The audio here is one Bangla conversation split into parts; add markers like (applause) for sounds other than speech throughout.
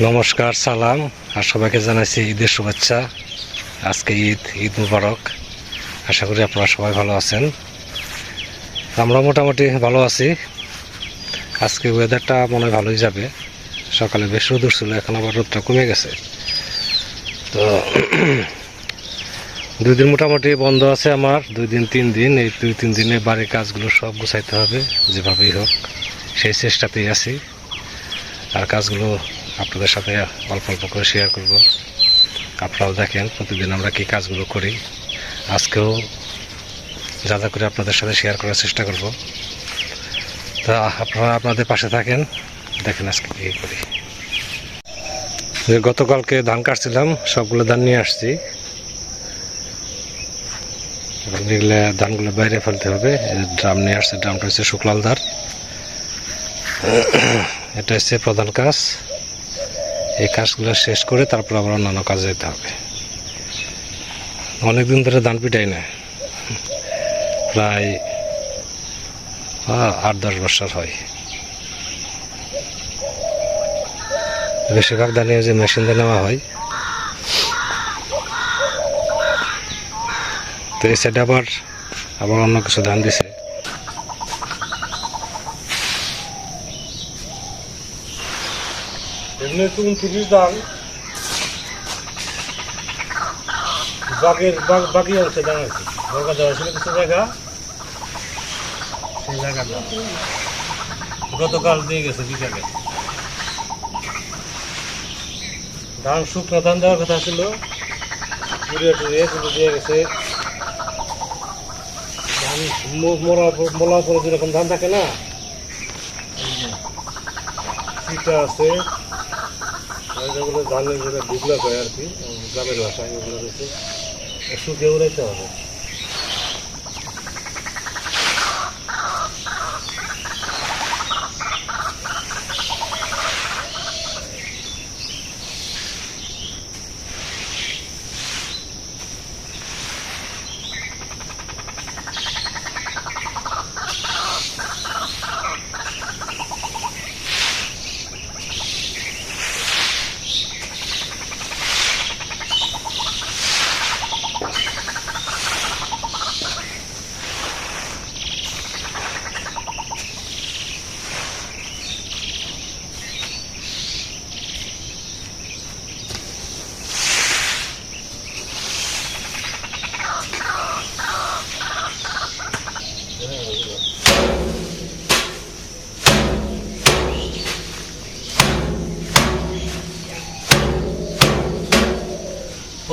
নমস্কার, সালাম। আর সবাইকে জানাইছি ঈদের শুভেচ্ছা। আজকে ঈদ ঈদ মুবারক। আশা করি আপনারা সবাই ভালো আছেন। আমরা মোটামুটি ভালো আছি। আজকে ওয়েদারটা মনে হয় ভালোই যাবে। সকালে বেশ রোদুর ছিল এখন আবার রোদটা কমে গেছে। তো (clears throat) দুই দিন মোটামুটি বন্ধ আছে আমার। দুই দিন, তিন দিন, এই দুই, তিন দিনে বাড়ির কাজগুলো সব গুছাইতে হবে, যেভাবেই হোক। সেই চেষ্টাতেই আছি। আর কাজগুলো আপনাদের সাথে অল্প অল্প করে শেয়ার করব। আপনারাও দেখেন প্রতিদিন আমরা কি কাজগুলো করি। আজকেও যা যা করে আপনাদের সাথে শেয়ার করার চেষ্টা করব। তা আপনারা আপনাদের পাশে থাকেন, দেখেন আজকে কী করি। গতকালকে ধান কাটছিলাম, সবগুলো ধান নিয়ে আসছি। এগুলো ধানগুলো বাইরে ফেলতে হবে। ড্রাম নিয়ে আসছে, ড্রামটা হচ্ছে শুক্লাল ধার। (clears throat) এটা হচ্ছে প্রধান কাজ। এই কাজগুলো শেষ করে তারপর আবার অন্যান্য কাজে যেতে হবে। অনেকদিন ধরে ধান পিটাই না। প্রায় আট, দশ বছর হয়। বেশিরভাগ ধানে যে মেশিন দিয়ে নেওয়া হয়। তো এই সাইডে আবার আবার অন্য কিছু ধান দিছে। এমনি তো উনত্রিশ দাম বাগের বাগ বাকি অংশে দাম আছে। জায়গা দেওয়া কিছু জায়গা। সেই জায়গাটা। গতকাল দিয়ে গেছে বিকালে। ধান, শুকনো ধান দেওয়ার কথা ছিল। দিয়ে গেছে। ধান মরা প- মলা পরে যেরকম ধান থাকে না চিটা আছে। যেগুলো জানলে যেটা ডুবলা হয় আর কি গ্রামের ভাষায় ওগুলো রয়েছে শুকিয়ে উড়াইতে হবে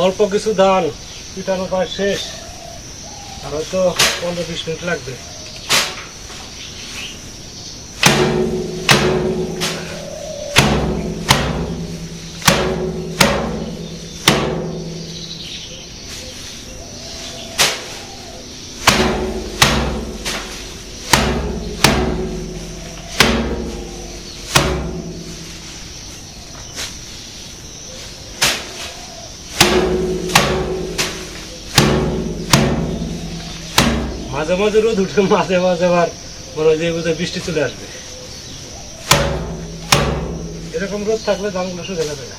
অল্প কিছু ধান পিঠানো প্রায় শেষ। আর হয়তো পনেরো বিশ মিনিট লাগবে। মাঝে মাঝে রোদ উঠে মাঝে মাঝে আবার মনে হয় যে বোধহয় বৃষ্টি চলে আসবে। এরকম রোদ থাকলে দামগুলো শুধু যাবে না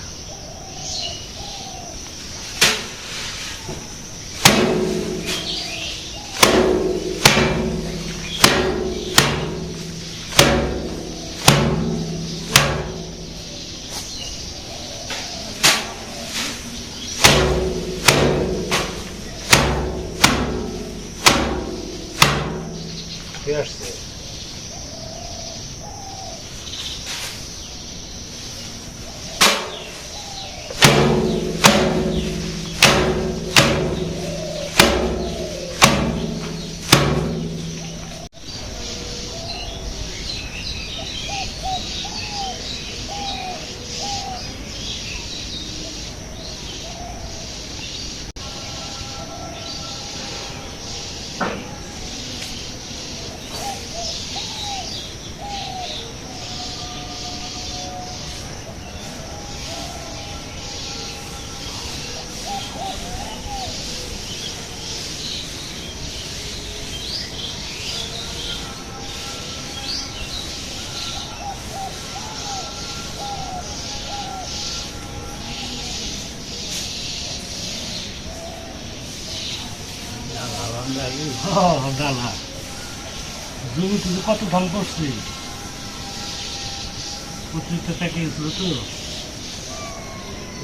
জমি তুমি কত ধান করছি?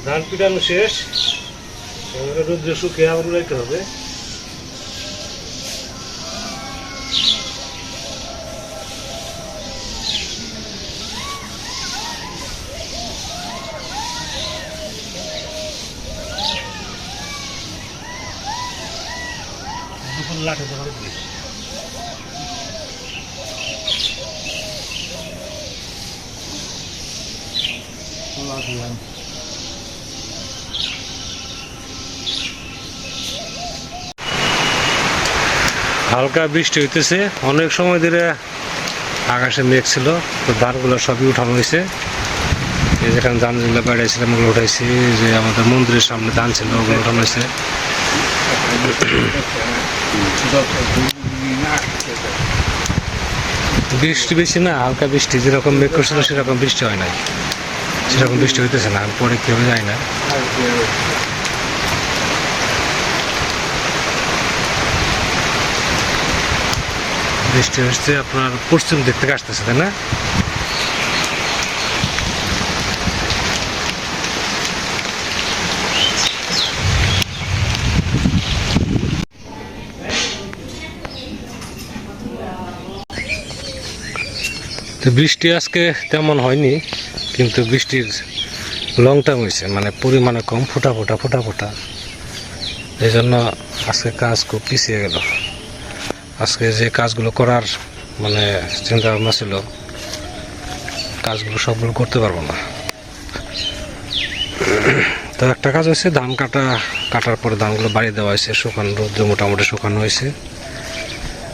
ধান পিটানো শেষ। রোদ্রে শুকিয়ে আবার উড়াইতে হবে। হালকা বৃষ্টি হইতেছে। অনেক সময় ধরে আকাশে মেঘ ছিল, তো ধানগুলো সবই উঠানো হয়েছে এই যেখানে ধান যেগুলো বেড়াইছিলাম ওগুলো উঠাইছি যে আমাদের মন্দিরের সামনে ধান ছিল, ওগুলো উঠানো হয়েছে বৃষ্টি বেশি না, হালকা বৃষ্টি, যেরকম মেঘ করছিল সেরকম বৃষ্টি হয় নাই। সেরকম বৃষ্টি হইতেছে না পরে কেউ যায় না। বৃষ্টি হচ্ছে আপনার পশ্চিম দিক থেকে আসতেছে, তাই না? বৃষ্টি আজকে তেমন হয়নি, কিন্তু বৃষ্টির লং টাইম হয়েছে মানে পরিমাণে কম, ফোটা ফোটা ফোটা ফোটা। এই জন্য আজকে কাজ খুব পিছিয়ে গেল। আজকে যে কাজগুলো করার মানে চিন্তা ভাবনা ছিল, কাজগুলো সবগুলো করতে পারব না। তো একটা কাজ হয়েছে, ধান কাটা, কাটার পরে ধানগুলো বাড়ি দেওয়া হয়েছে, শুকানো রোদ্রে মোটামুটি শুকানো হয়েছে।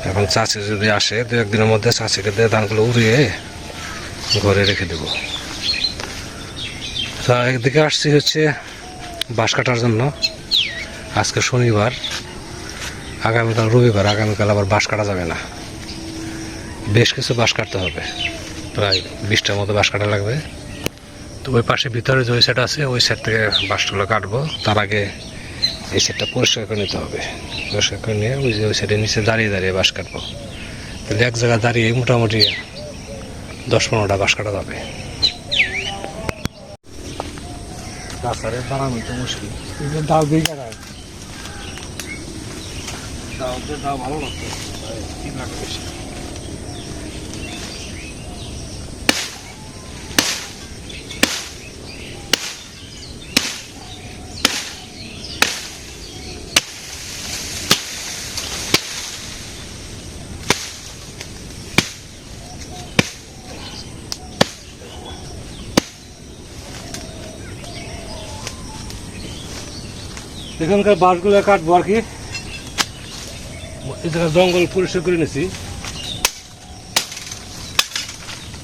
এখন চাষি যদি আসে, দু একদিনের মধ্যে চাষিকে দিয়ে ধানগুলো উড়িয়ে ঘরে রেখে দেব। তা একদিকে আসছি হচ্ছে বাঁশ কাটার জন্য। আজকে শনিবার, আগামীকাল রবিবার, আগামীকাল আবার বাঁশ কাটা যাবে না। বেশ কিছু বাঁশ কাটতে হবে। প্রায় বিশটার মতো বাঁশ কাটা লাগবে। তো ওই পাশে ভিতরে যে ওই সাইড আছে, ওই সাইড থেকে বাঁশগুলো কাটবো। তার আগে এই সাইডটা পরিষ্কার করে নিতে হবে। পরিষ্কার করে নিয়ে ওই যে ওই নিচে দাঁড়িয়ে দাঁড়িয়ে বাঁশ কাটবো। তাহলে এক জায়গায় দাঁড়িয়ে মোটামুটি দশ পনেরোটা বাঁশ কাটা যাবে। তাছাড়া দাঁড়ানো তো মুশকিল। দুই টাকায় দাও দাও ভালো লাগতো তিন লাখ বেশি। এখানকার বাঁশগুলো কাটবো আর কি। জায়গায় জঙ্গল পরিষ্কার করে নিয়েছি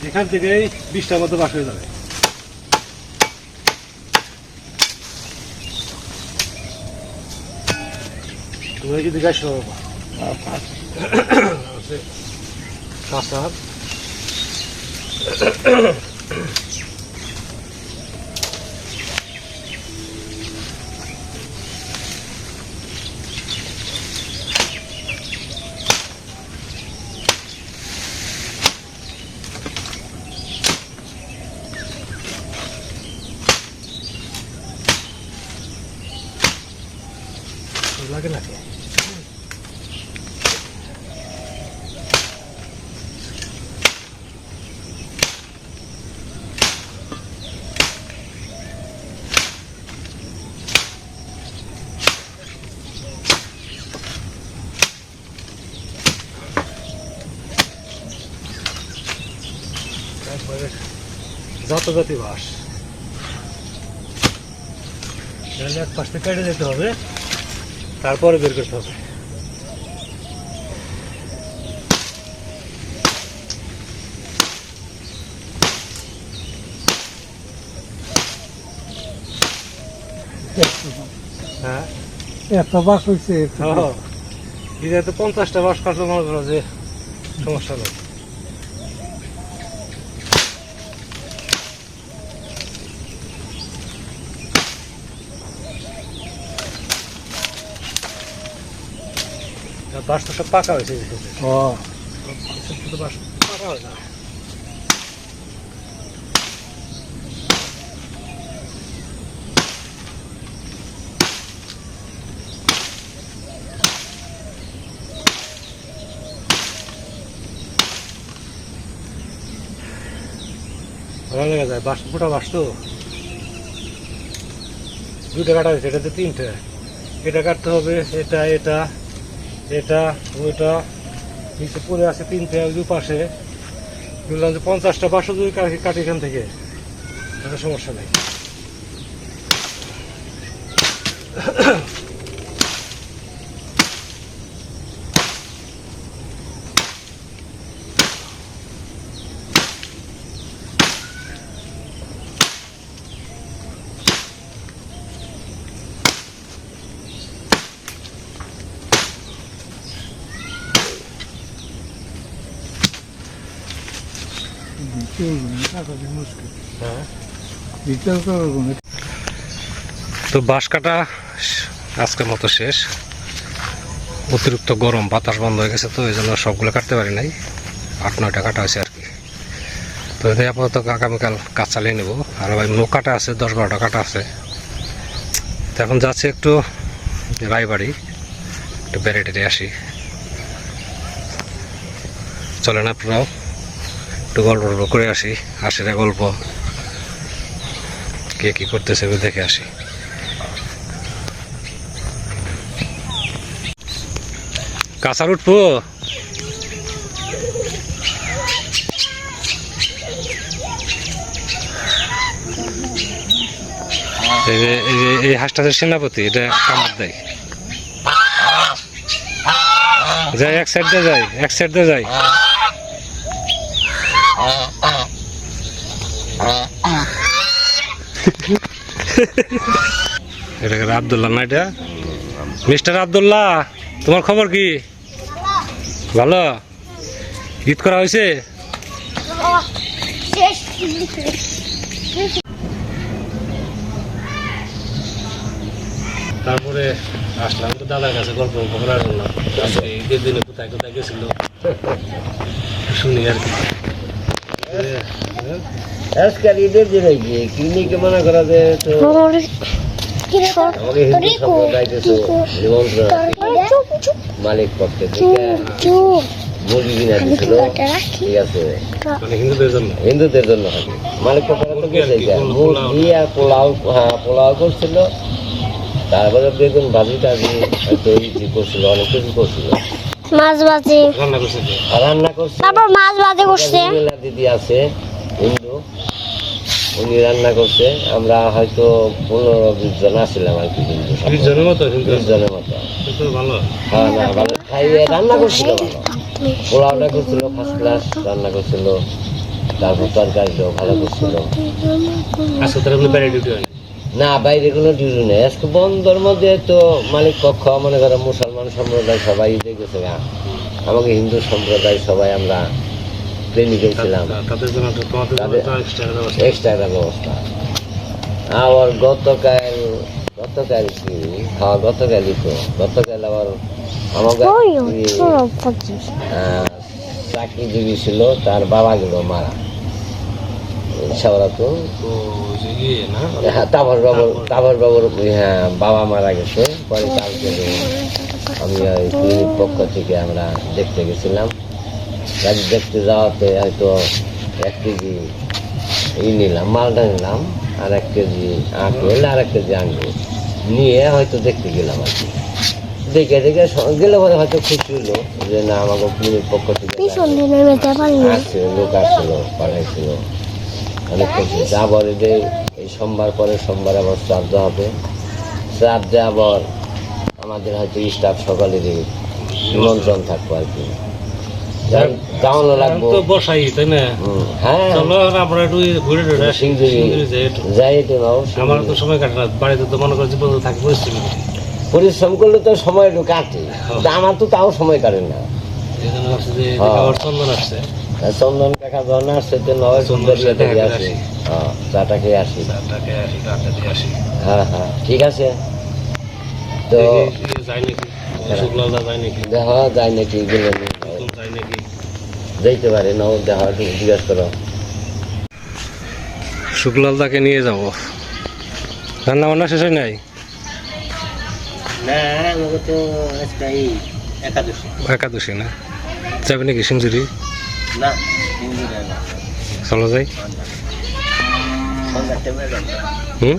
এখান থেকেই বিশটার মতো বাস হয়ে যাবে। তুমি যদি গাছ কাঁচার লাগে নাকি তারপরে জাতজাতি বাস। তাহলে এক পাশ কেটে যেতে হবে। তারপরে বের করতে হবে। হ্যাঁ। এত বাস হয়েছে এটা তো পঞ্চাশটা বাস কাটলে মনে করো যে সমস্যা নেই। বাস তো সব পাকা হয়েছে। ও। শুধু বাস পাকা হয় না ভালো লেগে যায় বাস গোটা বাস তো। দুইটা কাটা হয়েছে এটাতে তিনটে। এটা কাটতে হবে এটা এটা। এটা, ওইটা, নিচে পড়ে আছে তিনটে দু পাশে বললাম যে পঞ্চাশটা বাসো যদি কাটি এখান থেকে সমস্যা নেই বিকেল কাটাতে মুশকিল হ্যাঁ বিকেল করব না তো বাঁশ কাটা আজকের মতো শেষ। অতিরিক্ত গরম, বাতাস বন্ধ হয়ে গেছে তো, এই জন্য সবগুলো কাটতে পারি নাই। আট, নয়টা কাটা হয়েছে আর কি। তো এতে আপাতত আগামীকাল কাজ চালিয়ে নেব। আর ভাই, নো কাটা আছে, দশ, বারোটা কাটা আছে। তো এখন যাচ্ছি একটু রায়বাড়ি, একটু বেড়ে টেড়ে আসি। চলেন আপনারাও। একটু গল্প টল্প করে আসি আশিরা গল্প। কে কী করতেছে দেখে আসি। কাঁচার উঠবো এই হাঁসটা সেনাপতি, এটা কামড় দেয়। যাই, এক সাইড দিয়ে যাই, এক সাইড দিয়ে যাই। আবদুল্লাহ না এটা? মিস্টার আবদুল্লাহ, তোমার খবর কি? ভালো? ঈদ করা হয়েছে? তারপরে আসলাম তো দাদার কাছে গল্প গল্প করার জন্য। ঈদের দিনে কোথায় কোথায় গেছিল? শুনি আর কি। আজকাল ঈদের দিনে কি ক্লিনিকে মনে করা তো? মালিক পক্ষে মুরগি কিনা দিছিল? ঠিক আছে। মানে হিন্দুদের জন্য? মালিক মুরগি আর পোলাও হ্যাঁ পোলাও করছিল। তারপরে বেগুন ভাজি টাজি ইজি করছিল অনেক কিছু করছিল। মাছ বাজে রান্না করছে রান্না করছে? তারপর মাছ বাজে করছে। দিদি আছে। হিন্দু উনি রান্না করছে আমরা হয়তো পনেরো বিশ জন আসছিলাম আর কি হিন্দু বিশ জনের মতো বিশ জনের মতো। ভালো। খাওয়া না ভালো। খাইয়ে রান্না করছিল পোলাওটা করছিল ফার্স্ট ক্লাস রান্না করছিল তারপর তরকারিটাও ভালো করছিল। আজকে তার আপনি বাইরে ডিউটি হয়? না বাইরে কোনো ডিউটি নেই। আজকে বন্ধর মধ্যে তো মালিক পক্ষ মনে করো মুসলমান সম্প্রদায় সবাই ঈদে গেছে আমাকে হিন্দু সম্প্রদায় সবাই আমরা প্রেমিকে ছিলাম। এক্সট্রা একটা ব্যবস্থা আবার গতকাল গতকাল কি হ্যাঁ গতকালই তো গতকাল আবার আমাকে চাকরিজীবী ছিল তার বাবা গেল মারা সাওরা তো তো ওই যে না হ্যাঁ তাপর বাবুর তাপর বাবুর হ্যাঁ বাবা মারা গেছে পরে কালকে আমি ওই ক্লিনিক পক্ষ থেকে আমরা দেখতে গেছিলাম গাড়ি দেখতে যাওয়াতে হয়তো এক কেজি ই নিলাম মালটা নিলাম আর এক কেজি আপেল আর এক কেজি আঙ্গুর। নিয়ে হয়তো দেখতে গেলাম আর কি। দেখে দেখে গেলে পরে হয়তো খুশি হলো যে না আমাকে ক্লিনিক পক্ষ থেকে পিছন দিনে মেতে পারি না আসছে লোক আসছিল পাঠাইছিল অনেক খুশি। আবার এদের এই সোমবার পরে সোমবার আবার শ্রাদ্ধ হবে। শ্রাদ্ধে আবার আমাদের হয়তো স্টাফ সকালেরই নিমন্ত্রণ থাকব আর কি। তো বসাই তাই না? হ্যাঁ। চলো আমরা একটু ঘুরে টুরে আসি সিংজুরি সিংজুরি যাই একটু। যাই একটু নাও আমার তো সময় কাটে না বাড়িতে তো মনে করো জীবন থাকি পরিস্থিতি পরিশ্রম করলে তো সময় একটু কাটে। আমার তো তাও সময় কাটে না। হ্যাঁ। চন্দন আসছে। চন্দন কাকা যখন আসছে তো নয় সুন্দর সাথে দেখা আসি। হ্যাঁ চাটা খেয়ে আসি। হ্যাঁ হ্যাঁ ঠিক আছে। তো দেখি, যাই নাকি? খারাপ যায় নাকি? দেখা যায় নাকি গেলে নিয়ে যাও। নতুন যায় নাকি যাইতে পারে না ও দেখা একটু জিজ্ঞাসা করো। শুক্লালদাকে নিয়ে যাব। রান্না বান্না শেষ হয় নাই? না আমাকে তো একাদশী। একাদশী না? যাবে নাকি না চলো যাই। হুম?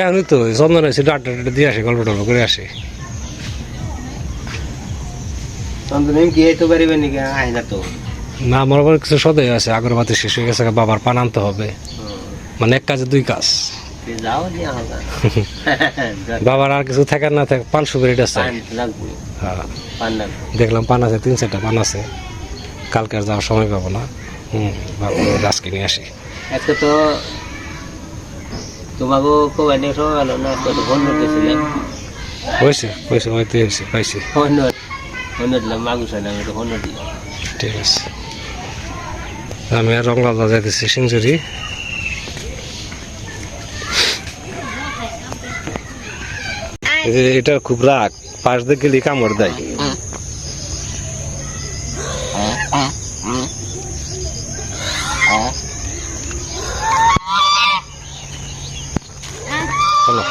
এখনই তো চন্দন আছে আড্ডা টাড্ডা দিয়ে আসে গল্প টল্প করে আসে। সন্ধ্যা কি এইতে পারিবে নাকি? আয় না তো না আমার আবার কিছু সদাই আছে। আগরবাতি শেষ হয়ে গেছে বাবার পান আনতে হবে। মানে এক কাজে দুই কাজ। যাও (laughs) বাবার আর কিছু থাকার না থাকে পান সুপারিটা আছে হ্যাঁ দেখলাম পান আছে তিন চারটা পান আছে। কালকে আর যাওয়ার সময় পাবো না। হুম আজকে নিয়ে আসি। আজকে তো তোমাকেও কবে দেখো গেল না আজকে তো ফোন করতেছিলাম হয়েছে হয়েছে হয়তো হয়েছে পাইছি। ফোন ফোন দিলাম মাগুস আমি তো ফোন দিলাম। ঠিক আছে। আমি আর রংলাদা যাইতেছি সিঞ্জুরি। এটা খুব রাগ পাশ দিয়ে গেলে কামড় দেয় চলো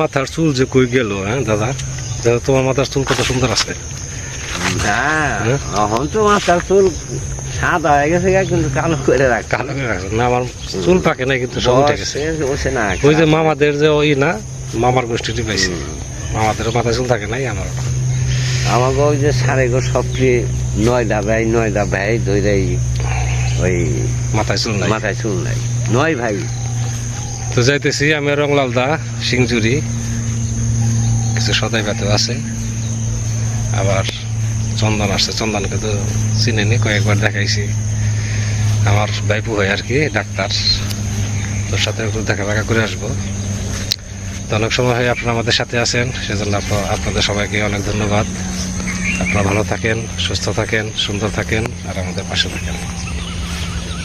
মাথার চুল যে কই গেল হ্যাঁ দাদা? দাদা তোমার মাথার চুল কত সুন্দর আছে? হ্যাঁ? এখন তো মাথার চুল সাদা হয়ে গেছে কিন্তু কালো করে রাখ কালো করে রাখছো। না আমার চুল পাকে নাই কিন্তু সব উঠে গেছে না ওই যে মামাদের যে ওই না মামার গোষ্ঠীটি পাইছি। মামাদের মাথায় চুল থাকে নাই আমার আমাকে ওই যে সাড়ে গো সবটি নয়টা ভাই নয়টা ভাই দইরাই ওই মাথায় চুল নাই। মাথায় চুল নাই। নয় ভাই। তো যাইতেছি আমি রংলাল দা সিংজুরি। কিছু সদাই পাতেও আছে। আবার চন্দন আসছে, চন্দনকে তো চিনেনি, কয়েকবার দেখাইছি। আমার ভাইপু হয় আর কি, ডাক্তার। তোর সাথে একটু দেখা দেখা করে আসব। তো অনেক সময় হয় আপনারা আমাদের সাথে আছেন, সেজন্য আপ- আপনাদের সবাইকে অনেক ধন্যবাদ। আপনারা ভালো থাকেন, সুস্থ থাকেন, সুন্দর থাকেন, আর আমাদের পাশে থাকেন।